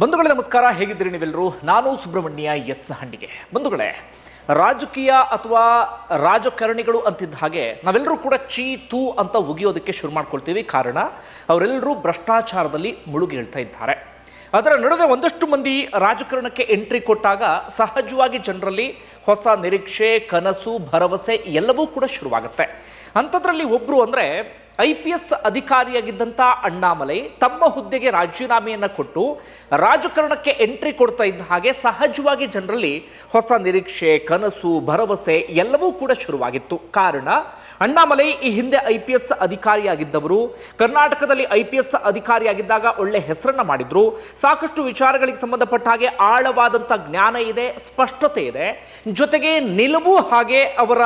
ಬಂಧುಗಳೇ ನಮಸ್ಕಾರ, ಹೇಗಿದ್ದೀರಿ ನೀವೆಲ್ಲರೂ? ನಾನು ಸುಬ್ರಹ್ಮಣ್ಯ ಎಸ್ ಹಂಡಿಗೆ ಬಂಧುಗಳೇ, ರಾಜಕೀಯ ಅಥವಾ ರಾಜಕಾರಣಿಗಳು ಅಂತಿದ್ದ ಹಾಗೆ ನಾವೆಲ್ಲರೂ ಕೂಡ ಚೀ, ತೂ ಅಂತ ಉಗಿಯೋದಕ್ಕೆ ಶುರು ಮಾಡ್ಕೊಳ್ತೀವಿ. ಕಾರಣ, ಅವರೆಲ್ಲರೂ ಭ್ರಷ್ಟಾಚಾರದಲ್ಲಿ ಮುಳುಗಿ ಹೇಳ್ತಾ ಇದ್ದಾರೆ. ಅದರ ನಡುವೆ ಒಂದಷ್ಟು ಮಂದಿ ರಾಜಕಾರಣಕ್ಕೆ ಎಂಟ್ರಿ ಕೊಟ್ಟಾಗ ಸಹಜವಾಗಿ ಜನರಲ್ಲಿ ಹೊಸ ನಿರೀಕ್ಷೆ, ಕನಸು, ಭರವಸೆ ಎಲ್ಲವೂ ಕೂಡ ಶುರುವಾಗುತ್ತೆ. ಅಂಥದ್ರಲ್ಲಿ ಒಬ್ಬರು ಅಂದರೆ ಐ ಪಿ ಎಸ್ ಅಧಿಕಾರಿಯಾಗಿದ್ದಂಥ ಅಣ್ಣಾಮಲೈ ತಮ್ಮ ಹುದ್ದೆಗೆ ರಾಜೀನಾಮೆಯನ್ನು ಕೊಟ್ಟು ರಾಜಕಾರಣಕ್ಕೆ ಎಂಟ್ರಿ ಕೊಡ್ತಾ ಇದ್ದ ಹಾಗೆ ಸಹಜವಾಗಿ ಜನರಲ್ಲಿ ಹೊಸ ನಿರೀಕ್ಷೆ, ಕನಸು, ಭರವಸೆ ಎಲ್ಲವೂ ಕೂಡ ಶುರುವಾಗಿತ್ತು. ಕಾರಣ, ಅಣ್ಣಾಮಲೈ ಈ ಹಿಂದೆ ಐ ಪಿ ಎಸ್ ಅಧಿಕಾರಿಯಾಗಿದ್ದವರು, ಕರ್ನಾಟಕದಲ್ಲಿ ಐ ಪಿ ಎಸ್ ಅಧಿಕಾರಿಯಾಗಿದ್ದಾಗ ಒಳ್ಳೆ ಹೆಸರನ್ನ ಮಾಡಿದ್ರು. ಸಾಕಷ್ಟು ವಿಚಾರಗಳಿಗೆ ಸಂಬಂಧಪಟ್ಟ ಹಾಗೆ ಆಳವಾದಂಥ ಜ್ಞಾನ ಇದೆ, ಸ್ಪಷ್ಟತೆ ಇದೆ. ಜೊತೆಗೆ ನಿಲುವು ಹಾಗೆ ಅವರ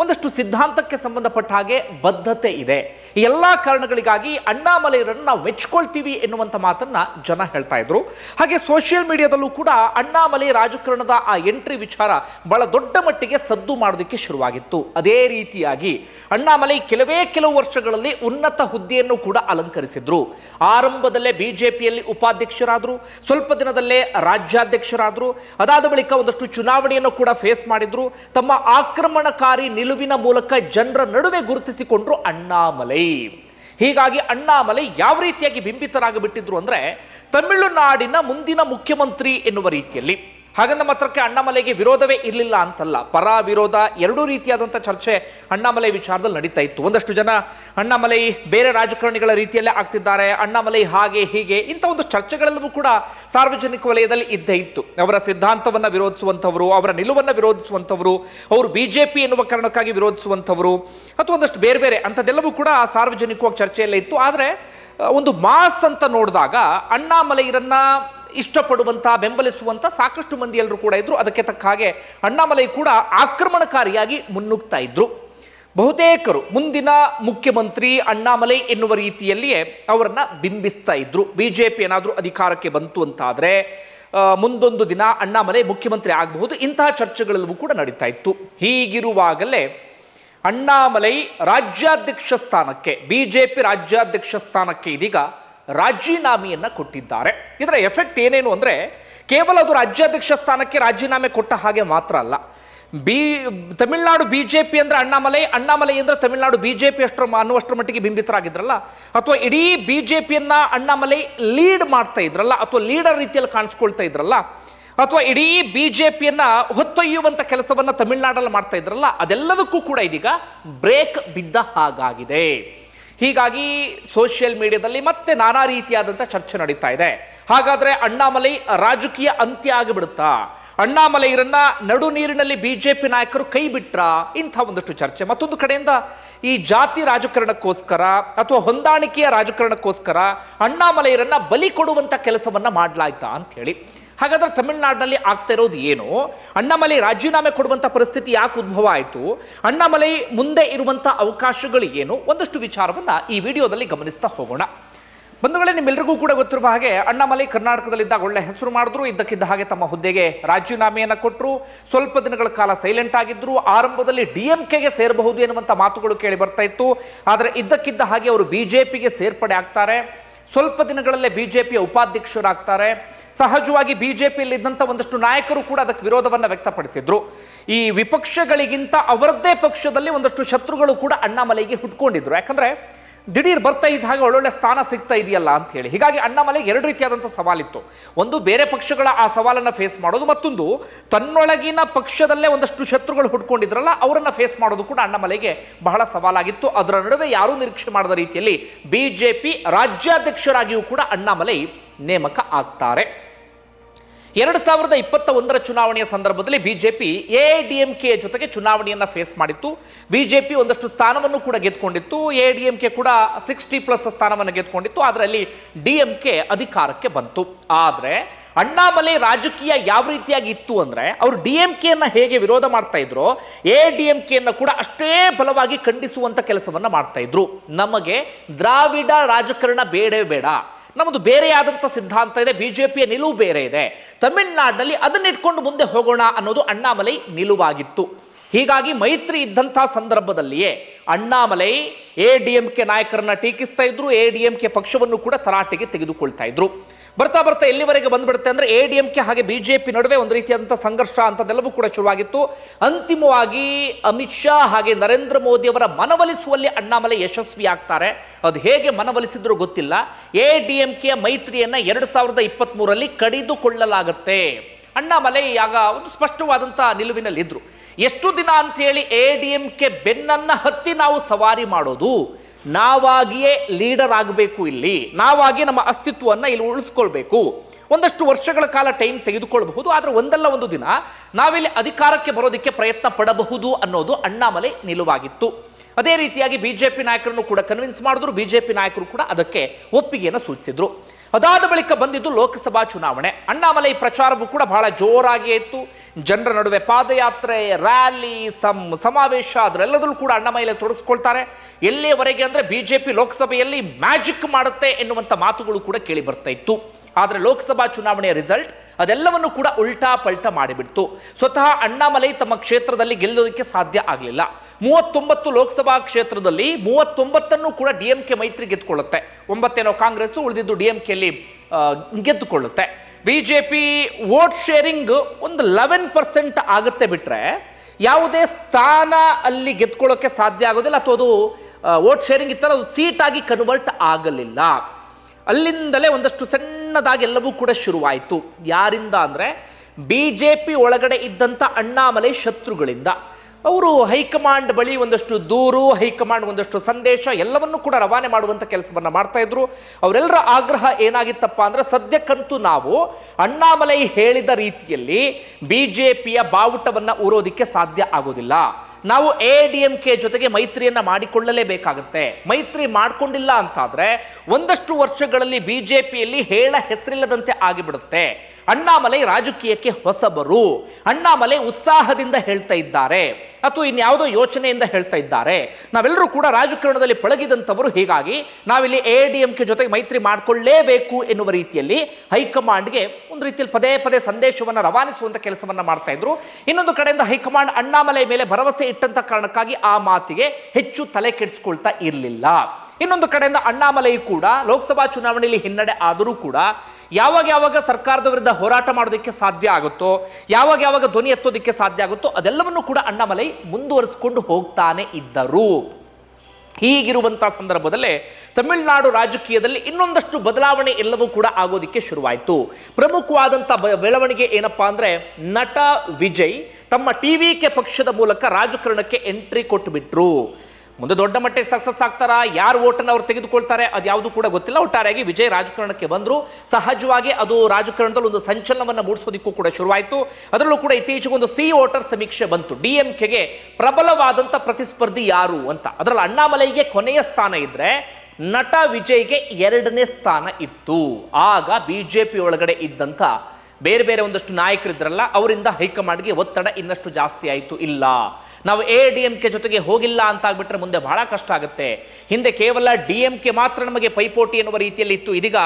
ಒಂದಷ್ಟು ಸಿದ್ಧಾಂತಕ್ಕೆ ಸಂಬಂಧಪಟ್ಟ ಹಾಗೆ ಬದ್ಧತೆ ಇದೆ. ಈ ಎಲ್ಲ ಕಾರಣಗಳಿಗಾಗಿ ಅಣ್ಣಾಮಲೆಯರನ್ನು ನಾವು ಮೆಚ್ಕೊಳ್ತೀವಿ ಎನ್ನುವಂಥ ಮಾತನ್ನ ಜನ ಹೇಳ್ತಾ ಇದ್ರು. ಹಾಗೆ ಸೋಷಿಯಲ್ ಮೀಡಿಯಾದಲ್ಲೂ ಕೂಡ ಅಣ್ಣಾಮಲೆ ರಾಜಕಾರಣದ ಆ ಎಂಟ್ರಿ ವಿಚಾರ ಬಹಳ ದೊಡ್ಡ ಮಟ್ಟಿಗೆ ಸದ್ದು ಮಾಡೋದಕ್ಕೆ ಶುರುವಾಗಿತ್ತು. ಅದೇ ರೀತಿಯಾಗಿ ಅಣ್ಣಾಮಲೈ ಕೆಲವೇ ಕೆಲವು ವರ್ಷಗಳಲ್ಲಿ ಉನ್ನತ ಹುದ್ದೆಯನ್ನು ಕೂಡ ಅಲಂಕರಿಸಿದ್ರು. ಆರಂಭದಲ್ಲೇ ಬಿಜೆಪಿಯಲ್ಲಿ ಉಪಾಧ್ಯಕ್ಷರಾದರು, ಸ್ವಲ್ಪ ದಿನದಲ್ಲೇ ರಾಜ್ಯಾಧ್ಯಕ್ಷರಾದರು, ಅದಾದ ಬಳಿಕ ಒಂದಷ್ಟು ಚುನಾವಣೆಯನ್ನು ಕೂಡ ಫೇಸ್ ಮಾಡಿದ್ರು. ತಮ್ಮ ಆಕ್ರಮಣಕಾರಿ ನಿಲುವಿನ ಮೂಲಕ ಜನರ ನಡುವೆ ಗುರುತಿಸಿಕೊಂಡ್ರು ಅಣ್ಣಾಮಲೈ. ಹೀಗಾಗಿ ಅಣ್ಣಾಮಲೈ ಯಾವ ರೀತಿಯಾಗಿ ಬಿಂಬಿತರಾಗಿಬಿಟ್ಟಿದ್ರು ಅಂದರೆ ತಮಿಳುನಾಡಿನ ಮುಂದಿನ ಮುಖ್ಯಮಂತ್ರಿ ಎನ್ನುವ ರೀತಿಯಲ್ಲಿ. ಹಾಗಂದ ಮಾತ್ರಕ್ಕೆ ಅಣ್ಣಾಮಲೆಗೆ ವಿರೋಧವೇ ಇರಲಿಲ್ಲ ಅಂತಲ್ಲ. ಪರ ವಿರೋಧ ಎರಡೂ ರೀತಿಯಾದಂಥ ಚರ್ಚೆ ಅಣ್ಣಾಮಲೈ ವಿಚಾರದಲ್ಲಿ ನಡೀತಾ ಇತ್ತು. ಒಂದಷ್ಟು ಜನ ಅಣ್ಣಾಮಲೈ ಬೇರೆ ರಾಜಕಾರಣಿಗಳ ರೀತಿಯಲ್ಲೇ ಆಗ್ತಿದ್ದಾರೆ. ಅಣ್ಣಾಮಲೈ ಹಾಗೆ, ಹೀಗೆ ಇಂಥ ಒಂದು ಚರ್ಚೆಗಳೆಲ್ಲವೂ ಕೂಡ ಸಾರ್ವಜನಿಕ ವಲಯದಲ್ಲಿ ಇದ್ದೇ ಇತ್ತು. ಅವರ ಸಿದ್ಧಾಂತವನ್ನು ವಿರೋಧಿಸುವಂಥವರು, ಅವರ ನಿಲುವನ್ನು ವಿರೋಧಿಸುವಂಥವರು, ಅವರು ಬಿ ಜೆ ಪಿ ಎನ್ನುವ ಕಾರಣಕ್ಕಾಗಿ ವಿರೋಧಿಸುವಂಥವರು, ಅಥವಾ ಒಂದಷ್ಟು ಬೇರೆ ಬೇರೆ ಅಂಥದ್ದೆಲ್ಲವೂ ಕೂಡ ಸಾರ್ವಜನಿಕವಾಗಿ ಚರ್ಚೆಯಲ್ಲೇ ಇತ್ತು. ಆದರೆ ಒಂದು ಮಾಸ್ ಅಂತ ನೋಡಿದಾಗ ಅಣ್ಣಾಮಲೈರನ್ನ ಇಷ್ಟಪಡುವಂಥ ಬೆಂಬಲಿಸುವಂಥ ಸಾಕಷ್ಟು ಮಂದಿ ಎಲ್ಲರೂ ಕೂಡ ಇದ್ದರು ಅದಕ್ಕೆ ತಕ್ಕ ಹಾಗೆ ಅಣ್ಣಾಮಲೈ ಕೂಡ ಆಕ್ರಮಣಕಾರಿಯಾಗಿ ಮುನ್ನುಗ್ತಾ ಇದ್ದರು ಬಹುತೇಕರು ಮುಂದಿನ ಮುಖ್ಯಮಂತ್ರಿ ಅಣ್ಣಾಮಲೈ ಎನ್ನುವ ರೀತಿಯಲ್ಲಿಯೇ ಅವರನ್ನು ಬಿಂಬಿಸ್ತಾ ಇದ್ರು. ಬಿಜೆಪಿ ಏನಾದರೂ ಅಧಿಕಾರಕ್ಕೆ ಬಂತು ಅಂತಾದರೆ ಮುಂದೊಂದು ದಿನ ಅಣ್ಣಾಮಲೈ ಮುಖ್ಯಮಂತ್ರಿ ಆಗಬಹುದು. ಇಂತಹ ಚರ್ಚೆಗಳೆಲ್ಲವೂ ಕೂಡ ನಡೀತಾ ಇತ್ತು. ಹೀಗಿರುವಾಗಲೇ ಅಣ್ಣಾಮಲೈ ರಾಜ್ಯಾಧ್ಯಕ್ಷ ಸ್ಥಾನಕ್ಕೆ, ಬಿಜೆಪಿ ರಾಜ್ಯಾಧ್ಯಕ್ಷ ಸ್ಥಾನಕ್ಕೆ ಇದೀಗ ರಾಜೀನಾಮೆಯನ್ನ ಕೊಟ್ಟಿದ್ದಾರೆ. ಇದರ ಎಫೆಕ್ಟ್ ಏನೇನು ಅಂದರೆ, ಕೇವಲ ಅದು ರಾಜ್ಯಾಧ್ಯಕ್ಷ ಸ್ಥಾನಕ್ಕೆ ರಾಜೀನಾಮೆ ಕೊಟ್ಟ ಹಾಗೆ ಮಾತ್ರ ಅಲ್ಲ. B, Tamilnadu B J P ಅಂದರೆ ಅಣ್ಣಾಮಲೈ ಅಣ್ಣಾಮಲೈ ಅಂದರೆ ತಮಿಳುನಾಡು ಬಿ ಜೆ ಪಿ ಅಷ್ಟರ ಅನ್ನುವಷ್ಟರ ಮಟ್ಟಿಗೆ ಬಿಂಬಿತರಾಗಿದ್ರಲ್ಲ, ಅಥವಾ ಇಡೀ ಬಿ ಜೆ ಪಿಯನ್ನು ಅಣ್ಣಾಮಲೈ ಲೀಡ್ ಮಾಡ್ತಾ ಇದ್ರಲ್ಲ, ಅಥವಾ ಲೀಡರ್ ರೀತಿಯಲ್ಲಿ ಕಾಣಿಸ್ಕೊಳ್ತಾ ಇದ್ರಲ್ಲ, ಅಥವಾ ಇಡೀ ಬಿ ಜೆ ಪಿಯನ್ನು ಹೊತ್ತೊಯ್ಯುವಂಥ ಕೆಲಸವನ್ನು ತಮಿಳುನಾಡಲ್ಲಿ ಮಾಡ್ತಾ ಇದ್ರಲ್ಲ, ಅದೆಲ್ಲದಕ್ಕೂ ಕೂಡ ಇದೀಗ ಬ್ರೇಕ್ ಬಿದ್ದ ಹಾಗಾಗಿದೆ. ಹೀಗಾಗಿ ಸೋಷಿಯಲ್ ಮೀಡಿಯಾದಲ್ಲಿ ಮತ್ತೆ ನಾನಾ ರೀತಿಯಾದಂಥ ಚರ್ಚೆ ನಡೀತಾ ಇದೆ. ಹಾಗಾದರೆ ಅಣ್ಣಾಮಲೈ ರಾಜಕೀಯ ಅಂತ್ಯ ಆಗಿಬಿಡುತ್ತಾ? ಅಣ್ಣಾಮಲೈರನ್ನ ನಡು ನೀರಿನಲ್ಲಿ ಬಿಜೆಪಿ ನಾಯಕರು ಕೈ ಬಿಟ್ರ? ಇಂಥ ಒಂದಷ್ಟು ಚರ್ಚೆ. ಮತ್ತೊಂದು ಕಡೆಯಿಂದ ಈ ಜಾತಿ ರಾಜಕಾರಣಕ್ಕೋಸ್ಕರ ಅಥವಾ ಹೊಂದಾಣಿಕೆಯ ರಾಜಕಾರಣಕ್ಕೋಸ್ಕರ ಅಣ್ಣಾಮಲೈರನ್ನ ಬಲಿ ಕೊಡುವಂಥ ಕೆಲಸವನ್ನ ಮಾಡ್ಲಾಯ್ತಾ ಅಂತ ಹೇಳಿ. ಹಾಗಾದ್ರೆ ತಮಿಳುನಾಡಿನಲ್ಲಿ ಆಗ್ತಾ ಇರೋದು ಏನು? ಅಣ್ಣಾಮಲೈ ರಾಜೀನಾಮೆ ಕೊಡುವಂಥ ಪರಿಸ್ಥಿತಿ ಯಾಕೆ ಉದ್ಭವ ಆಯಿತು? ಅಣ್ಣಾಮಲೈ ಮುಂದೆ ಇರುವಂಥ ಅವಕಾಶಗಳು ಏನು? ಒಂದಷ್ಟು ವಿಚಾರವನ್ನ ಈ ವಿಡಿಯೋದಲ್ಲಿ ಗಮನಿಸ್ತಾ ಹೋಗೋಣ. ಬಂಧುಗಳೇ ನಿಮ್ಮೆಲ್ಲರಿಗೂ ಕೂಡ ಗೊತ್ತಿರುವ ಹಾಗೆ ಅಣ್ಣಾಮಲೈ ಕರ್ನಾಟಕದಲ್ಲಿದ್ದಾಗ ಒಳ್ಳೆ ಹೆಸರು ಮಾಡಿದ್ರು, ಇದ್ದಕ್ಕಿದ್ದ ಹಾಗೆ ತಮ್ಮ ಹುದ್ದೆಗೆ ರಾಜೀನಾಮೆಯನ್ನು ಕೊಟ್ಟರು ಸ್ವಲ್ಪ ದಿನಗಳ ಕಾಲ ಸೈಲೆಂಟ್ ಆಗಿದ್ರು, ಆರಂಭದಲ್ಲಿ ಡಿ ಎಂ ಕೆಗೆ ಸೇರಬಹುದು ಎನ್ನುವಂಥ ಮಾತುಗಳು ಕೇಳಿ ಬರ್ತಾ ಇತ್ತು. ಆದರೆ ಇದ್ದಕ್ಕಿದ್ದ ಹಾಗೆ ಅವರು ಬಿಜೆಪಿಗೆ ಸೇರ್ಪಡೆ ಆಗ್ತಾರೆ. ಸ್ವಲ್ಪ ದಿನಗಳಲ್ಲೇ ಬಿ ಜೆ ಪಿಯ ಉಪಾಧ್ಯಕ್ಷರಾಗ್ತಾರೆ. ಸಹಜವಾಗಿ ಬಿ ಜೆ ಪಿಯಲ್ಲಿದ್ದಂಥ ಒಂದಷ್ಟು ನಾಯಕರು ಕೂಡ ಅದಕ್ಕೆ ವಿರೋಧವನ್ನು ವ್ಯಕ್ತಪಡಿಸಿದ್ರು. ಈ ವಿಪಕ್ಷಗಳಿಗಿಂತ ಅವರದ್ದೇ ಪಕ್ಷದಲ್ಲಿ ಒಂದಷ್ಟು ಶತ್ರುಗಳು ಕೂಡ ಅಣ್ಣಾಮಲೈಗೆ ಹುಟ್ಕೊಂಡಿದ್ರು. ಯಾಕಂದ್ರೆ ದಿಢೀರ್ ಬರ್ತಾ ಇದ್ದ ಹಾಗೆ ಒಳ್ಳೊಳ್ಳೆ ಸ್ಥಾನ ಸಿಗ್ತಾ ಇದೆಯಲ್ಲ ಅಂತ ಹೇಳಿ. ಹೀಗಾಗಿ ಅಣ್ಣಾಮಲೆಗೆ ಎರಡು ರೀತಿಯಾದಂಥ ಸವಾಲಿತ್ತು. ಒಂದು ಬೇರೆ ಪಕ್ಷಗಳ ಆ ಸವಾಲನ್ನು ಫೇಸ್ ಮಾಡೋದು, ಮತ್ತೊಂದು ತನ್ನೊಳಗಿನ ಪಕ್ಷದಲ್ಲೇ ಒಂದಷ್ಟು ಶತ್ರುಗಳು ಹುಡ್ಕೊಂಡಿದ್ರಲ್ಲ, ಅವರನ್ನು ಫೇಸ್ ಮಾಡೋದು ಕೂಡ ಅಣ್ಣಾಮಲೆಗೆ ಬಹಳ ಸವಾಲಾಗಿತ್ತು. ಅದರ ನಡುವೆ ಯಾರೂ ನಿರೀಕ್ಷೆ ಮಾಡದ ರೀತಿಯಲ್ಲಿ ಬಿಜೆಪಿ ರಾಜ್ಯಾಧ್ಯಕ್ಷರಾಗಿಯೂ ಕೂಡ ಅಣ್ಣಾಮಲೈ ನೇಮಕ ಆಗ್ತಾರೆ. ಎರಡು ಸಾವಿರದ ಇಪ್ಪತ್ತ ಒಂದರ ಚುನಾವಣೆಯ ಸಂದರ್ಭದಲ್ಲಿ BJP A D M K ಜೊತೆಗೆ ಚುನಾವಣೆಯನ್ನು ಫೇಸ್ ಮಾಡಿತ್ತು. ಬಿಜೆಪಿ ಒಂದಷ್ಟು ಸ್ಥಾನವನ್ನು ಕೂಡ ಗೆದ್ಕೊಂಡಿತ್ತು. ಎ ಡಿ ಎಂ ಕೆ ಕೂಡ ಸಿಕ್ಸ್ಟಿ ಪ್ಲಸ್ ಸ್ಥಾನವನ್ನು ಗೆದ್ಕೊಂಡಿತ್ತು. ಅದರಲ್ಲಿ ಡಿ ಎಂ ಕೆ ಅಧಿಕಾರಕ್ಕೆ ಬಂತು. ಆದರೆ ಅಣ್ಣಾಮಲೆ ರಾಜಕೀಯ ಯಾವ ರೀತಿಯಾಗಿ ಇತ್ತು ಅಂದ್ರೆ ಅವರು ಡಿ ಎಂ ಕೆಯನ್ನು ಹೇಗೆ ವಿರೋಧ ಮಾಡ್ತಾ ಇದ್ರು ಎ ಡಿ ಎಂ ಕೆಯನ್ನು ಕೂಡ ಅಷ್ಟೇ ಬಲವಾಗಿ ಖಂಡಿಸುವಂತ ಕೆಲಸವನ್ನ ಮಾಡ್ತಾ ಇದ್ರು. ನಮಗೆ ದ್ರಾವಿಡ ರಾಜಕಾರಣ ಬೇಡವೇ ಬೇಡ. ನಮ್ಮದು ಬೇರೆಯಾದಂಥ ಸಿದ್ಧಾಂತ ಇದೆ ಬಿ ಜೆ ಪಿಯ ನಿಲುವು ಬೇರೆ ಇದೆ. ತಮಿಳುನಾಡಿನಲ್ಲಿ ಅದನ್ನಿಟ್ಕೊಂಡು ಮುಂದೆ ಹೋಗೋಣ ಅನ್ನೋದು ಅಣ್ಣಾಮಲೈ ನಿಲುವಾಗಿತ್ತು. ಹೀಗಾಗಿ ಮೈತ್ರಿ ಇದ್ದಂಥ ಸಂದರ್ಭದಲ್ಲಿಯೇ Annamalai A D M K ನಾಯಕರನ್ನ ಟೀಕಿಸ್ತಾ ಇದ್ರು ಎ ಡಿ ಎಂ ಕೆ ಪಕ್ಷವನ್ನು ಕೂಡ ತರಾಟೆಗೆ ತೆಗೆದುಕೊಳ್ತಾ ಇದ್ರು. ಬರ್ತಾ ಬರ್ತಾ ಎಲ್ಲಿವರೆಗೆ ಬಂದ್ಬಿಡುತ್ತೆ ಅಂದ್ರೆ ಎ ಡಿ ಎಂ ಕೆ ಹಾಗೆ ಬಿ ಜೆ ಪಿ ನಡುವೆ ಒಂದು ರೀತಿಯಾದಂಥ ಸಂಘರ್ಷ ಅಂತದೆಲ್ಲವೂ ಕೂಡ ಶುರುವಾಗಿತ್ತು. ಅಂತಿಮವಾಗಿ ಅಮಿತ್ ಶಾ ಹಾಗೆ ನರೇಂದ್ರ ಮೋದಿ ಅವರ ಮನವೊಲಿಸುವಲ್ಲಿ ಅಣ್ಣಾಮಲೈ ಯಶಸ್ವಿ ಆಗ್ತಾರೆ. ಅದು ಹೇಗೆ ಮನವೊಲಿಸಿದ್ರು ಗೊತ್ತಿಲ್ಲ. ಎ ಡಿ ಎಂ ಕೆ ಮೈತ್ರಿಯನ್ನ ಎರಡು ಸಾವಿರದ ಇಪ್ಪತ್ತ್ ಮೂರಲ್ಲಿ ಕಡಿದುಕೊಳ್ಳಲಾಗತ್ತೆ. ಅಣ್ಣಾಮಲೈ ಆಗ ಒಂದು ಸ್ಪಷ್ಟವಾದಂಥ ನಿಲುವಿನಲ್ಲಿ ಇದ್ರು ಎಷ್ಟು ದಿನ ಅಂಥೇಳಿ ಎ ಡಿ ಎಂ ಕೆ ಬೆನ್ನನ್ನು ಹತ್ತಿ ನಾವು ಸವಾರಿ ಮಾಡೋದು, ನಾವಾಗಿಯೇ ಲೀಡರ್ ಆಗಬೇಕು ಇಲ್ಲಿ ನಾವಾಗಿ ನಮ್ಮ ಅಸ್ತಿತ್ವವನ್ನು ಇಲ್ಲಿ ಉಳಿಸ್ಕೊಳ್ಬೇಕು. ಒಂದಷ್ಟು ವರ್ಷಗಳ ಕಾಲ ಟೈಮ್ ತೆಗೆದುಕೊಳ್ಳಬಹುದು ಆದರೆ ಒಂದಲ್ಲ ಒಂದು ದಿನ ನಾವಿಲ್ಲಿ ಅಧಿಕಾರಕ್ಕೆ ಬರೋದಕ್ಕೆ ಪ್ರಯತ್ನ ಪಡಬಹುದು ಅನ್ನೋದು ಅಣ್ಣಾಮಲೆ ನಿಲುವಾಗಿತ್ತು. ಅದೇ ರೀತಿಯಾಗಿ ಬಿಜೆಪಿ ನಾಯಕರನ್ನು ಕೂಡ ಕನ್ವಿನ್ಸ್ ಮಾಡಿದ್ರು. ಬಿಜೆಪಿ ನಾಯಕರು ಕೂಡ ಅದಕ್ಕೆ ಒಪ್ಪಿಗೆಯನ್ನು ಸೂಚಿಸಿದ್ರು. ಅದಾದ ಬಳಿಕ ಬಂದಿದ್ದು ಲೋಕಸಭಾ ಚುನಾವಣೆ. ಅಣ್ಣಾಮಲೈ ಪ್ರಚಾರವೂ ಕೂಡ ಬಹಳ ಜೋರಾಗಿ ಇತ್ತು ಜನರ ನಡುವೆ ಪಾದಯಾತ್ರೆ, ರ್ಯಾಲಿ, ಸಮ್, ಸಮಾವೇಶ ಅದರೆಲ್ಲದರಲ್ಲೂ ಕೂಡ ಅಣ್ಣಾಮಲೈ ತೊಡಗಿಸ್ಕೊಳ್ತಾರೆ. ಎಲ್ಲಿಯವರೆಗೆ ಅಂದ್ರೆ ಬಿಜೆಪಿ ಲೋಕಸಭೆಯಲ್ಲಿ ಮ್ಯಾಜಿಕ್ ಮಾಡುತ್ತೆ ಎನ್ನುವಂಥ ಮಾತುಗಳು ಕೂಡ ಕೇಳಿ ಬರ್ತಾ ಇತ್ತು. ಆದರೆ ಲೋಕಸಭಾ ಚುನಾವಣೆಯ ರಿಸಲ್ಟ್ ಅದೆಲ್ಲವನ್ನು ಕೂಡ ಉಲ್ಟಾ ಪಲ್ಟಾ ಮಾಡಿಬಿಡ್ತು. ಸ್ವತಃ ಅಣ್ಣಾಮಲೈ ತಮ್ಮ ಕ್ಷೇತ್ರದಲ್ಲಿ ಗೆಲ್ಲೋದಕ್ಕೆ ಸಾಧ್ಯ ಆಗಲಿಲ್ಲ. ಮೂವತ್ತೊಂಬತ್ತು ಲೋಕಸಭಾ ಕ್ಷೇತ್ರದಲ್ಲಿ ಮೂವತ್ತೊಂಬತ್ತನ್ನು ಕೂಡ ಡಿ ಎಂ ಕೆ ಮೈತ್ರಿ ಗೆದ್ದುಕೊಳ್ಳುತ್ತೆ. ಒಂಬತ್ತೇನೋ ಕಾಂಗ್ರೆಸ್ ಉಳಿದಿದ್ದು ಡಿ ಎಂ ಕೆಯಲ್ಲಿ ಗೆದ್ದುಕೊಳ್ಳುತ್ತೆ. ಬಿಜೆಪಿ ವೋಟ್ ಶೇರಿಂಗ್ ಒಂದು ಲೆವೆನ್ ಪರ್ಸೆಂಟ್ ಆಗುತ್ತೆ ಬಿಟ್ರೆ ಯಾವುದೇ ಸ್ಥಾನ ಅಲ್ಲಿ ಗೆದ್ಕೊಳ್ಳೋಕ್ಕೆ ಸಾಧ್ಯ ಆಗೋದಿಲ್ಲ ಅಥವಾ ಅದು ವೋಟ್ ಶೇರಿಂಗ್ ಇತ್ತಲ್ಲ ಅದು ಸೀಟಾಗಿ ಕನ್ವರ್ಟ್ ಆಗಲಿಲ್ಲ. ಅಲ್ಲಿಂದಲೇ ಒಂದಷ್ಟು ಸಣ್ಣದಾಗಿ ಎಲ್ಲವೂ ಕೂಡ ಶುರುವಾಯಿತು. ಯಾರಿಂದ ಅಂದರೆ ಬಿ ಜೆ ಪಿ ಒಳಗಡೆ ಇದ್ದಂಥ ಅಣ್ಣಾಮಲೈ ಶತ್ರುಗಳಿಂದ. ಅವರು ಹೈಕಮಾಂಡ್ ಬಳಿ ಒಂದಷ್ಟು ದೂರು, ಹೈಕಮಾಂಡ್ ಒಂದಷ್ಟು ಸಂದೇಶ ಎಲ್ಲವನ್ನೂ ಕೂಡ ರವಾನೆ ಮಾಡುವಂಥ ಕೆಲಸವನ್ನು ಮಾಡ್ತಾ ಇದ್ರು. ಅವರೆಲ್ಲರ ಆಗ್ರಹ ಏನಾಗಿತ್ತಪ್ಪ ಅಂದರೆ ಸದ್ಯಕ್ಕಂತೂ ನಾವು ಅಣ್ಣಾಮಲೈ ಹೇಳಿದ ರೀತಿಯಲ್ಲಿ ಬಿ ಜೆ ಪಿಯ ಬಾವುಟವನ್ನು ಊರೋದಕ್ಕೆ ಸಾಧ್ಯ ಆಗೋದಿಲ್ಲ. ನಾವು ಎ ಡಿ ಎಂ ಕೆ ಜೊತೆಗೆ ಮೈತ್ರಿಯನ್ನ ಮಾಡಿಕೊಳ್ಳಲೇಬೇಕಾಗುತ್ತೆ. ಮೈತ್ರಿ ಮಾಡ್ಕೊಂಡಿಲ್ಲ ಅಂತಾದ್ರೆ ಒಂದಷ್ಟು ವರ್ಷಗಳಲ್ಲಿ ಬಿಜೆಪಿಯಲ್ಲಿ ಹೇಳ ಹೆಸರಿಲ್ಲದಂತೆ ಆಗಿಬಿಡುತ್ತೆ. ಅಣ್ಣಾಮಲೈ ರಾಜಕೀಯಕ್ಕೆ ಹೊಸಬರು. ಅಣ್ಣಾಮಲೈ ಉತ್ಸಾಹದಿಂದ ಹೇಳ್ತಾ ಇದ್ದಾರೆ. ಅಥವಾ ಇನ್ಯಾವುದೋ ಯೋಚನೆಯಿಂದ ಹೇಳ್ತಾ ಇದ್ದಾರೆ. ನಾವೆಲ್ಲರೂ ಕೂಡ ರಾಜಕಾರಣದಲ್ಲಿ ಪಳಗಿದಂಥವರು, ಹೀಗಾಗಿ ನಾವಿಲ್ಲಿ ಎ ಡಿ ಎಂ ಕೆ ಜೊತೆಗೆ ಮೈತ್ರಿ ಮಾಡಿಕೊಳ್ಳೇಬೇಕು ಎನ್ನುವ ರೀತಿಯಲ್ಲಿ ಹೈಕಮಾಂಡ್ಗೆ ಒಂದು ರೀತಿಯಲ್ಲಿ ಪದೇ ಪದೇ ಸಂದೇಶವನ್ನು ರವಾನಿಸುವಂತ ಕೆಲಸವನ್ನ ಮಾಡ್ತಾ ಇದ್ರು. ಇನ್ನೊಂದು ಕಡೆಯಿಂದ ಹೈಕಮಾಂಡ್ ಅಣ್ಣಾಮಲೈ ಮೇಲೆ ಭರವಸೆ ಇಟ್ಟಂತ ಕಾರಣಕ್ಕಾಗಿ ಆ ಮಾತಿಗೆ ಹೆಚ್ಚು ತಲೆ ಕೆಡಿಸ್ಕೊಳ್ತಾ ಇರಲಿಲ್ಲ. ಇನ್ನೊಂದು ಕಡೆಯಿಂದ ಅಣ್ಣಾಮಲೈ ಕೂಡ ಲೋಕಸಭಾ ಚುನಾವಣೆಯಲ್ಲಿ ಹಿನ್ನಡೆ ಆದರೂ ಕೂಡ ಯಾವಾಗ ಯಾವಾಗ ಸರ್ಕಾರದ ವಿರುದ್ಧ ಹೋರಾಟ ಮಾಡೋದಕ್ಕೆ ಸಾಧ್ಯ ಆಗುತ್ತೋ, ಯಾವಾಗ ಯಾವಾಗ ಧ್ವನಿ ಎತ್ತೋದಕ್ಕೆ ಸಾಧ್ಯ ಆಗುತ್ತೋ ಅದೆಲ್ಲವನ್ನು ಕೂಡ ಅಣ್ಣಾಮಲೈ ಮುಂದುವರಿಸಿಕೊಂಡು ಹೋಗ್ತಾನೆ ಇದ್ದರು. ಹೀಗಿರುವಂಥ ಸಂದರ್ಭದಲ್ಲೇ ತಮಿಳುನಾಡು ರಾಜಕೀಯದಲ್ಲಿ ಇನ್ನೊಂದಷ್ಟು ಬದಲಾವಣೆ ಎಲ್ಲವೂ ಕೂಡ ಆಗೋದಿಕ್ಕೆ ಶುರುವಾಯಿತು. ಪ್ರಮುಖವಾದಂಥ ಬೆಳವಣಿಗೆ ಏನಪ್ಪಾ ಅಂದರೆ ನಟ ವಿಜಯ್ ತಮ್ಮ ಟಿ ವಿ ಕೆ ಪಕ್ಷದ ಮೂಲಕ ರಾಜಕಾರಣಕ್ಕೆ ಎಂಟ್ರಿ ಕೊಟ್ಟುಬಿಟ್ರು ಮುಂದೆ ದೊಡ್ಡ ಮಟ್ಟಿಗೆ ಸಕ್ಸಸ್ ಆಗ್ತಾರ? ಯಾರು ಓಟನ್ನು ಅವ್ರು ತೆಗೆದುಕೊಳ್ತಾರೆ? ಅದು ಯಾವುದು ಕೂಡ ಗೊತ್ತಿಲ್ಲ. ಒಟ್ಟಾರೆಯಾಗಿ ವಿಜಯ್ ರಾಜಕಾರಣಕ್ಕೆ ಬಂದರು. ಸಹಜವಾಗಿ ಅದು ರಾಜಕಾರಣದಲ್ಲಿ ಒಂದು ಸಂಚಲನವನ್ನು ಮೂಡಿಸೋದಕ್ಕೂ ಕೂಡ ಶುರುವಾಯಿತು. ಅದರಲ್ಲೂ ಕೂಡ ಇತ್ತೀಚೆಗೆ ಒಂದು ಸಿ ವೋಟರ್ ಸಮೀಕ್ಷೆ ಬಂತು. ಡಿ ಎಂ ಕೆಗೆ ಪ್ರಬಲವಾದಂಥ ಪ್ರತಿಸ್ಪರ್ಧಿ ಯಾರು ಅಂತ. ಅದರಲ್ಲಿ ಅಣ್ಣಾಮಲೈಗೆ ಕೊನೆಯ ಸ್ಥಾನ ಇದ್ರೆ ನಟ ವಿಜಯ್ಗೆ ಎರಡನೇ ಸ್ಥಾನ ಇತ್ತು. ಆಗ ಬಿಜೆಪಿ ಒಳಗಡೆ ಇದ್ದಂಥ ಬೇರೆ ಬೇರೆ ಒಂದಷ್ಟು ನಾಯಕರಿದ್ರಲ್ಲ, ಅವರಿಂದ ಹೈಕಮಾಂಡ್ಗೆ ಒತ್ತಡ ಇನ್ನಷ್ಟು ಜಾಸ್ತಿ ಆಯಿತು, ಇಲ್ಲ. ನಾವು ಎ ಡಿ ಎಂ ಕೆ ಜೊತೆಗೆ ಹೋಗಿಲ್ಲ ಅಂತ ಆಗ್ಬಿಟ್ರೆ ಮುಂದೆ ಬಹಳ ಕಷ್ಟ ಆಗುತ್ತೆ. ಹಿಂದೆ ಕೇವಲ ಡಿ ಎಂ ಕೆ ಮಾತ್ರ ನಮಗೆ ಪೈಪೋಟಿ ಎನ್ನುವ ರೀತಿಯಲ್ಲಿ ಇತ್ತು. ಇದೀಗ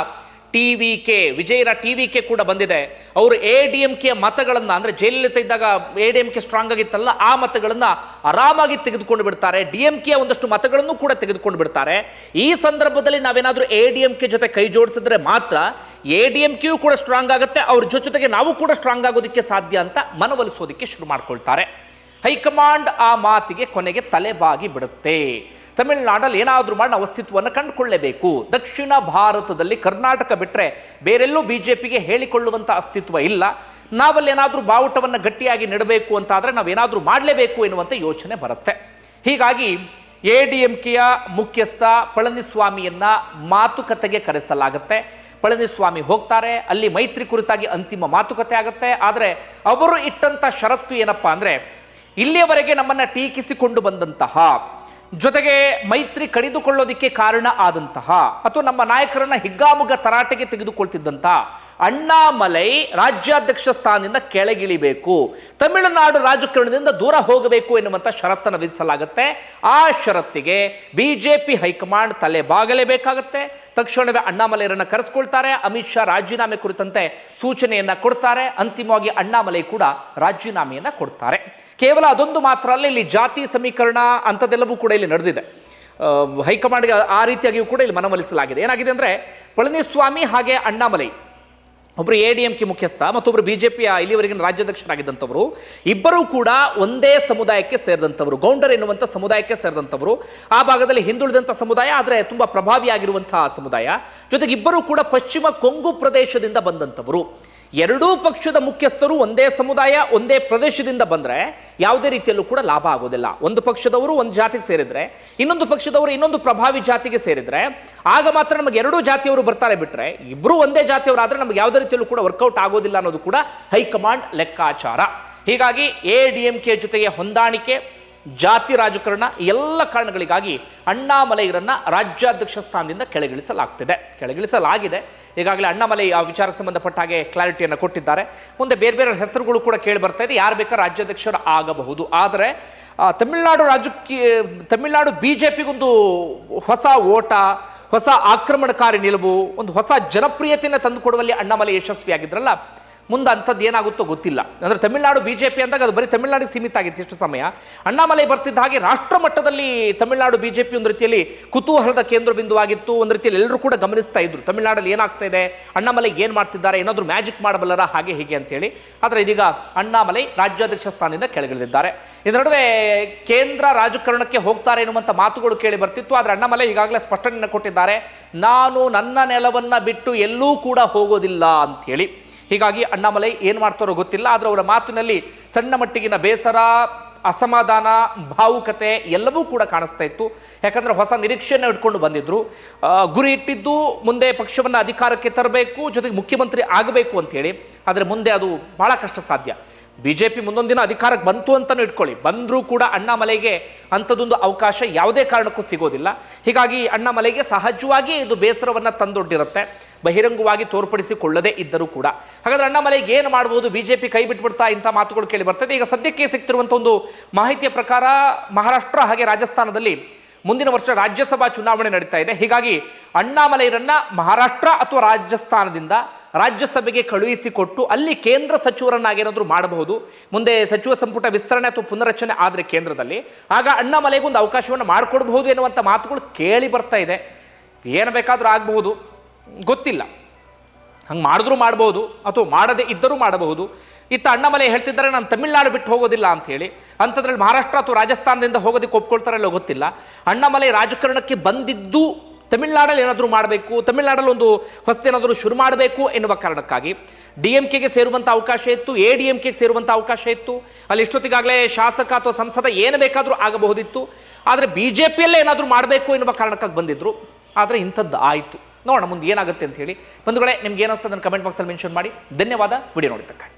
ಟಿ ವಿ ಕೆ ವಿಜಯರ ಟಿ ವಿ ಕೆ ಕೂಡ ಬಂದಿದೆ. ಅವರು ಎ ಡಿ ಎಂ ಕೆ ಮತಗಳನ್ನು, ಅಂದರೆ ಜೈಲಿತ ಇದ್ದಾಗ A D M K strong ಆಗಿತ್ತಲ್ಲ, ಆ ಮತಗಳನ್ನು ಆರಾಮಾಗಿ ತೆಗೆದುಕೊಂಡು ಬಿಡ್ತಾರೆ. ಡಿ ಎಂ ಕೆ ಒಂದಷ್ಟು ಮತಗಳನ್ನು ಕೂಡ ತೆಗೆದುಕೊಂಡು ಬಿಡ್ತಾರೆ. ಈ ಸಂದರ್ಭದಲ್ಲಿ ನಾವೇನಾದರೂ ಎ ಡಿ ಎಂ ಕೆ ಜೊತೆ ಕೈ ಜೋಡಿಸಿದ್ರೆ ಮಾತ್ರ ಎ ಡಿ ಎಂ ಕೆಯೂ ಕೂಡ ಸ್ಟ್ರಾಂಗ್ ಆಗುತ್ತೆ, ಅವ್ರ ಜೊತೆಗೆ ನಾವು ಕೂಡ ಸ್ಟ್ರಾಂಗ್ ಆಗೋದಕ್ಕೆ ಸಾಧ್ಯ ಅಂತ ಮನವೊಲಿಸೋದಕ್ಕೆ ಶುರು ಮಾಡ್ಕೊಳ್ತಾರೆ. ಹೈಕಮಾಂಡ್ ಆ ಮಾತಿಗೆ ಕೊನೆಗೆ ತಲೆಬಾಗಿ ಬಿಡುತ್ತೆ. ತಮಿಳುನಾಡಲ್ಲಿ ಏನಾದರೂ ಮಾಡಿ ನಾವು ಅಸ್ತಿತ್ವವನ್ನು ಕಂಡುಕೊಳ್ಳೇಬೇಕು. ದಕ್ಷಿಣ ಭಾರತದಲ್ಲಿ ಕರ್ನಾಟಕ ಬಿಟ್ಟರೆ ಬೇರೆಲ್ಲೂ ಬಿ ಜೆ ಪಿಗೆ ಹೇಳಿಕೊಳ್ಳುವಂಥ ಅಸ್ತಿತ್ವ ಇಲ್ಲ. ನಾವಲ್ಲೇನಾದರೂ ಬಾವುಟವನ್ನು ಗಟ್ಟಿಯಾಗಿ ನೆಡಬೇಕು ಅಂತಾದರೆ ನಾವೇನಾದರೂ ಮಾಡಲೇಬೇಕು ಎನ್ನುವಂಥ ಯೋಚನೆ ಬರುತ್ತೆ. ಹೀಗಾಗಿ ಎ ಡಿ ಎಂ ಕೆಯ ಮುಖ್ಯಸ್ಥ ಪಳನಿಸ್ವಾಮಿಯನ್ನು ಮಾತುಕತೆಗೆ ಕರೆಸಲಾಗುತ್ತೆ. ಪಳನಿಸ್ವಾಮಿ ಹೋಗ್ತಾರೆ, ಅಲ್ಲಿ ಮೈತ್ರಿ ಕುರಿತಾಗಿ ಅಂತಿಮ ಮಾತುಕತೆ ಆಗುತ್ತೆ. ಆದರೆ ಅವರು ಇಟ್ಟಂಥ ಷರತ್ತು ಏನಪ್ಪಾ ಅಂದರೆ, ಇಲ್ಲಿಯವರೆಗೆ ನಮ್ಮನ್ನು ಟೀಕಿಸಿಕೊಂಡು ಬಂದಂತಹ ಜೊತೆಗೆ ಮೈತ್ರಿ ಕಡಿದುಕೊಳ್ಳೋದಿಕ್ಕೆ ಕಾರಣ ಆದಂತಹ ಅಥವಾ ನಮ್ಮ ನಾಯಕರನ್ನ ಹಿಗ್ಗಾಮುಗ್ಗ ತರಾಟೆಗೆ ತೆಗೆದುಕೊಳ್ತಿದ್ದಂತ ಅಣ್ಣಾಮಲೈ ರಾಜ್ಯಾಧ್ಯಕ್ಷ ಸ್ಥಾನದಿಂದ ಕೆಳಗಿಳಿಬೇಕು. ತಮಿಳುನಾಡು ರಾಜಕಾರಣದಿಂದ ದೂರ ಹೋಗಬೇಕು ಎನ್ನುವಂಥ ಷರತ್ತನ್ನು ವಿಧಿಸಲಾಗುತ್ತೆ. ಆ ಷರತ್ತಿಗೆ ಬಿಜೆಪಿ ಹೈಕಮಾಂಡ್ ತಲೆ ಬಾಗಲೇಬೇಕಾಗತ್ತೆ. ತಕ್ಷಣವೇ ಅಣ್ಣಾಮಲೈರನ್ನು ಕರೆಸ್ಕೊಳ್ತಾರೆ. ಅಮಿತ್ ಶಾ ರಾಜೀನಾಮೆ ಕುರಿತಂತೆ ಸೂಚನೆಯನ್ನು ಕೊಡ್ತಾರೆ. ಅಂತಿಮವಾಗಿ ಅಣ್ಣಾಮಲೈ ಕೂಡ ರಾಜೀನಾಮೆಯನ್ನು ಕೊಡ್ತಾರೆ. ಕೇವಲ ಅದೊಂದು ಮಾತ್ರ ಅಲ್ಲ, ಇಲ್ಲಿ ಜಾತಿ ಸಮೀಕರಣ ಅಂಥದ್ದೆಲ್ಲವೂ ಕೂಡ ಇಲ್ಲಿ ನಡೆದಿದೆ. ಹೈಕಮಾಂಡ್ಗೆ ಆ ರೀತಿಯಾಗಿಯೂ ಕೂಡ ಇಲ್ಲಿ ಮನವೊಲಿಸಲಾಗಿದೆ. ಏನಾಗಿದೆ ಅಂದರೆ, ಪಳನಿಸ್ವಾಮಿ ಹಾಗೆ ಅಣ್ಣಾಮಲೈ ಒಬ್ಬರು ಎ ಡಿ ಎಂ ಕೆ ಮುಖ್ಯಸ್ಥ ಮತ್ತೊಬ್ಬರು ಬಿಜೆಪಿಯ ಇಲ್ಲಿವರೆಗಿನ ರಾಜ್ಯಾಧ್ಯಕ್ಷರಾಗಿದ್ದಂಥವರು. ಇಬ್ಬರೂ ಕೂಡ ಒಂದೇ ಸಮುದಾಯಕ್ಕೆ ಸೇರಿದಂಥವರು. ಗೌಂಡರ್ ಎನ್ನುವಂಥ ಸಮುದಾಯಕ್ಕೆ ಸೇರಿದಂಥವರು. ಆ ಭಾಗದಲ್ಲಿ ಹಿಂದುಳಿದಂಥ ಸಮುದಾಯ, ಆದರೆ ತುಂಬ ಪ್ರಭಾವಿಯಾಗಿರುವಂತಹ ಸಮುದಾಯ. ಜೊತೆಗೆ ಇಬ್ಬರೂ ಕೂಡ ಪಶ್ಚಿಮ ಕೊಂಗು ಪ್ರದೇಶದಿಂದ ಬಂದಂಥವರು. ಎರಡೂ ಪಕ್ಷದ ಮುಖ್ಯಸ್ಥರು ಒಂದೇ ಸಮುದಾಯ, ಒಂದೇ ಪ್ರದೇಶದಿಂದ ಬಂದರೆ ಯಾವುದೇ ರೀತಿಯಲ್ಲೂ ಕೂಡ ಲಾಭ ಆಗೋದಿಲ್ಲ. ಒಂದು ಪಕ್ಷದವರು ಒಂದು ಜಾತಿಗೆ ಸೇರಿದರೆ, ಇನ್ನೊಂದು ಪಕ್ಷದವರು ಇನ್ನೊಂದು ಪ್ರಭಾವಿ ಜಾತಿಗೆ ಸೇರಿದರೆ, ಆಗ ಮಾತ್ರ ನಮಗೆ ಎರಡೂ ಜಾತಿಯವರು ಬರ್ತಾರೆ ಬಿಟ್ಟರೆ ಇಬ್ಬರು ಒಂದೇ ಜಾತಿಯವರಾದರೆ ನಮಗೆ ಯಾವುದೇ ರೀತಿಯಲ್ಲೂ ಕೂಡ ವರ್ಕೌಟ್ ಆಗೋದಿಲ್ಲ ಅನ್ನೋದು ಕೂಡ ಹೈಕಮಾಂಡ್ ಲೆಕ್ಕಾಚಾರ. ಹೀಗಾಗಿ ಎ ಡಿ ಎಂ ಕೆ ಜೊತೆಗೆ ಹೊಂದಾಣಿಕೆ ಜಾತಿ ರಾಜಕಾರಣ ಎಲ್ಲ ಕಾರಣಗಳಿಗಾಗಿ ಅಣ್ಣಾಮಲೈರನ್ನು ರಾಜ್ಯಾಧ್ಯಕ್ಷ ಸ್ಥಾನದಿಂದ ಕೆಳಗಿಳಿಸಲಾಗ್ತಿದೆ. ಕೆಳಗಿಳಿಸಲಾಗಿದೆ. ಈಗಾಗಲೇ ಅಣ್ಣಾಮಲೈ ಆ ವಿಚಾರಕ್ಕೆ ಸಂಬಂಧಪಟ್ಟ ಹಾಗೆ ಕ್ಲಾರಿಟಿಯನ್ನು ಕೊಟ್ಟಿದ್ದಾರೆ. ಮುಂದೆ ಬೇರೆ ಬೇರೆ ಹೆಸರುಗಳು ಕೂಡ ಕೇಳಿ ಬರ್ತಾ ಇದೆ. ಯಾರು ಬೇಕಾದ್ರೂ ರಾಜ್ಯಾಧ್ಯಕ್ಷರು ಆಗಬಹುದು. ಆದರೆ ತಮಿಳುನಾಡು ರಾಜ್ಯಕ್ಕೆ ತಮಿಳುನಾಡು ಬಿ ಜೆ ಪಿಗೊಂದು ಹೊಸ ಓಟ, ಹೊಸ ಆಕ್ರಮಣಕಾರಿ ನಿಲುವು, ಒಂದು ಹೊಸ ಜನಪ್ರಿಯತೆಯನ್ನು ತಂದುಕೊಡುವಲ್ಲಿ ಅಣ್ಣಾಮಲೈ ಯಶಸ್ವಿಯಾಗಿದ್ರಲ್ಲ ಮುಂದೆ ಅಂಥದ್ದು ಏನಾಗುತ್ತೋ ಗೊತ್ತಿಲ್ಲ. ಅಂದರೆ ತಮಿಳುನಾಡು ಬಿ ಜೆ ಪಿ ಅಂದಾಗ ಅದು ಬರೀ ತಮಿಳುನಾಡಿಗೆ ಸೀಮಿತ ಆಗಿತ್ತು ಇಷ್ಟು ಸಮಯ. ಅಣ್ಣಾಮಲೈ ಬರ್ತಿದ್ದ ಹಾಗೆ ರಾಷ್ಟ್ರ ಮಟ್ಟದಲ್ಲಿ ತಮಿಳುನಾಡು ಬಿ ಜೆ ಪಿ ಒಂದು ರೀತಿಯಲ್ಲಿ ಕುತೂಹಲದ ಕೇಂದ್ರ ಬಿಂದುವಾಗಿತ್ತು. ಒಂದು ರೀತಿಯಲ್ಲಿ ಎಲ್ಲರೂ ಕೂಡ ಗಮನಿಸ್ತಾ ಇದ್ರು. ತಮಿಳುನಾಡಲ್ಲಿ ಏನಾಗ್ತಾ ಇದೆ? ಅಣ್ಣಾಮಲೈ ಏನು ಮಾಡ್ತಿದ್ದಾರೆ? ಏನಾದರೂ ಮ್ಯಾಜಿಕ್ ಮಾಡಬಲ್ಲರ? ಹಾಗೆ ಹೀಗೆ ಅಂತೇಳಿ. ಆದರೆ ಇದೀಗ ಅಣ್ಣಾಮಲೈ ರಾಜ್ಯಾಧ್ಯಕ್ಷ ಸ್ಥಾನದಿಂದ ಕೆಳಗಿಳಿದಿದ್ದಾರೆ. ಇದರ ನಡುವೆ ಕೇಂದ್ರ ರಾಜಕಾರಣಕ್ಕೆ ಹೋಗ್ತಾರೆ ಎನ್ನುವಂಥ ಮಾತುಗಳು ಕೇಳಿ ಬರ್ತಿತ್ತು. ಆದರೆ ಅಣ್ಣಾಮಲೈ ಈಗಾಗಲೇ ಸ್ಪಷ್ಟನೆಯನ್ನು ಕೊಟ್ಟಿದ್ದಾರೆ. ನಾನು ನನ್ನ ನೆಲವನ್ನು ಬಿಟ್ಟು ಎಲ್ಲೂ ಕೂಡ ಹೋಗೋದಿಲ್ಲ ಅಂಥೇಳಿ ಹೀಗಾಗಿ ಅಣ್ಣಾಮಲೈ ಏನು ಮಾಡ್ತಾರೋ ಗೊತ್ತಿಲ್ಲ ಆದರೆ ಅವರ ಮಾತಿನಲ್ಲಿ ಸಣ್ಣ ಮಟ್ಟಿಗಿನ ಬೇಸರ ಅಸಮಾಧಾನ ಭಾವುಕತೆ ಎಲ್ಲವೂ ಕೂಡ ಕಾಣಿಸ್ತಾ ಇತ್ತು. ಯಾಕಂದ್ರೆ ಹೊಸ ನಿರೀಕ್ಷೆಯನ್ನು ಇಟ್ಕೊಂಡು ಬಂದಿದ್ರು. ಆ, ಗುರಿ ಇಟ್ಟಿದ್ದು ಮುಂದೆ ಪಕ್ಷವನ್ನು ಅಧಿಕಾರಕ್ಕೆ ತರಬೇಕು ಜೊತೆಗೆ ಮುಖ್ಯಮಂತ್ರಿ ಆಗಬೇಕು ಅಂತೇಳಿ ಆದರೆ ಮುಂದೆ ಅದು ಬಹಳ ಕಷ್ಟ ಸಾಧ್ಯ. ಬಿ ಜೆ ಪಿ ಮುಂದೊಂದಿನ ಅಧಿಕಾರಕ್ಕೆ ಬಂತು ಅಂತಲೂ ಇಟ್ಕೊಳ್ಳಿ. ಬಂದರೂ ಕೂಡ ಅಣ್ಣಾಮಲೆಗೆ ಅಂಥದ್ದೊಂದು ಅವಕಾಶ ಯಾವುದೇ ಕಾರಣಕ್ಕೂ ಸಿಗೋದಿಲ್ಲ. ಹೀಗಾಗಿ ಅಣ್ಣಾಮಲೆಗೆ ಸಹಜವಾಗಿ ಇದು ಬೇಸರವನ್ನು ತಂದೊಡ್ಡಿರುತ್ತೆ. ಬಹಿರಂಗವಾಗಿ ತೋರ್ಪಡಿಸಿಕೊಳ್ಳದೇ ಇದ್ದರೂ ಕೂಡ. ಹಾಗಾದ್ರೆ ಅಣ್ಣಾಮಲೆಗೆ ಏನು ಮಾಡ್ಬೋದು? ಬಿ ಜೆ ಪಿ ಕೈ ಬಿಟ್ಬಿಡ್ತಾ ಇಂಥ ಮಾತುಗಳು ಕೇಳಿ ಬರ್ತದೆ. ಈಗ ಸದ್ಯಕ್ಕೆ ಸಿಗ್ತಿರುವಂಥ ಒಂದು ಮಾಹಿತಿಯ ಪ್ರಕಾರ ಮಹಾರಾಷ್ಟ್ರ ಹಾಗೆ ರಾಜಸ್ಥಾನದಲ್ಲಿ ಮುಂದಿನ ವರ್ಷ ರಾಜ್ಯಸಭಾ ಚುನಾವಣೆ ನಡೀತಾ ಇದೆ. ಹೀಗಾಗಿ ಅಣ್ಣಾಮಲೈರನ್ನ ಮಹಾರಾಷ್ಟ್ರ ಅಥವಾ ರಾಜಸ್ಥಾನದಿಂದ ರಾಜ್ಯಸಭೆಗೆ ಕಳುಹಿಸಿಕೊಟ್ಟು ಅಲ್ಲಿ ಕೇಂದ್ರ ಸಚಿವರನ್ನಾಗೇನಾದರೂ ಮಾಡಬಹುದು. ಮುಂದೆ ಸಚಿವ ಸಂಪುಟ ವಿಸ್ತರಣೆ ಅಥವಾ ಪುನರಚನೆ ಆದರೆ ಕೇಂದ್ರದಲ್ಲಿ. ಆಗ ಅಣ್ಣಾಮಲೈಗೊಂದು ಅವಕಾಶವನ್ನು ಮಾಡಿಕೊಡ್ಬಹುದು ಎನ್ನುವಂಥ ಮಾತುಗಳು ಕೇಳಿ ಬರ್ತಾ ಇದೆ. ಏನು ಬೇಕಾದರೂ ಆಗಬಹುದು. ಗೊತ್ತಿಲ್ಲ. ಹಂಗೆ ಮಾಡಿದ್ರೂ ಮಾಡ್ಬೋದು ಅಥವಾ ಮಾಡದೇ ಇದ್ದರೂ ಮಾಡಬಹುದು. ಇತ್ತ ಅಣ್ಣಮಲೆ ಹೇಳ್ತಿದ್ದಾರೆ, ನಾನು ತಮಿಳ್ನಾಡು ಬಿಟ್ಟು ಹೋಗೋದಿಲ್ಲ ಅಂತ ಅಂಥದ್ರಲ್ಲಿ ಮಹಾರಾಷ್ಟ್ರ ಅಥವಾ ರಾಜಸ್ಥಾನದಿಂದ ಹೋಗೋದಕ್ಕೆ ಒಪ್ಕೊಳ್ತಾರಲ್ಲೋ ಗೊತ್ತಿಲ್ಲ. ಅಣ್ಣಮಲೆ ರಾಜಕಾರಣಕ್ಕೆ ಬಂದಿದ್ದು ತಮಿಳ್ನಾಡಲ್ಲಿ ಏನಾದರೂ ಮಾಡಬೇಕು, ತಮಿಳ್ನಾಡಲ್ಲಿ ಒಂದು ಹೊಸದೇನಾದರೂ ಶುರು ಮಾಡಬೇಕು ಎನ್ನುವ ಕಾರಣಕ್ಕಾಗಿ ಡಿ ಎಂ ಕೆಗೆ ಸೇರುವಂಥ ಅವಕಾಶ ಇತ್ತು, ಎ ಡಿ ಎಂ ಕೆಗೆ ಸೇರುವಂಥ ಅವಕಾಶ ಇತ್ತು. ಅಲ್ಲಿ ಇಷ್ಟೊತ್ತಿಗಾಗಲೇ ಶಾಸಕ ಅಥವಾ ಸಂಸದ ಏನು ಬೇಕಾದರೂ ಆಗಬಹುದಿತ್ತು. ಆದರೆ ಬಿ ಜೆ ಪಿಯಲ್ಲೇ ಏನಾದರೂ ಮಾಡಬೇಕು ಎನ್ನುವ ಕಾರಣಕ್ಕಾಗಿ ಬಂದಿದ್ದರು ಆದರೆ ಇಂಥದ್ದು ಆಯಿತು. ನೋಡೋಣ ಮುಂದೆ ಏನಾಗುತ್ತೆ ಅಂತ ಹೇಳಿ. ಬಂಧುಗಳೇ, ನಿಮ್ಗೆ ಏನಿಸ್ತದೆ ಕಮೆಂಟ್ ಬಾಕ್ಸಲ್ಲಿ ಮೆನ್ಷನ್ ಮಾಡಿ. ಧನ್ಯವಾದ. ವಿಡಿಯೋ ನೋಡಿದ್ದಕ್ಕಾಗಿ.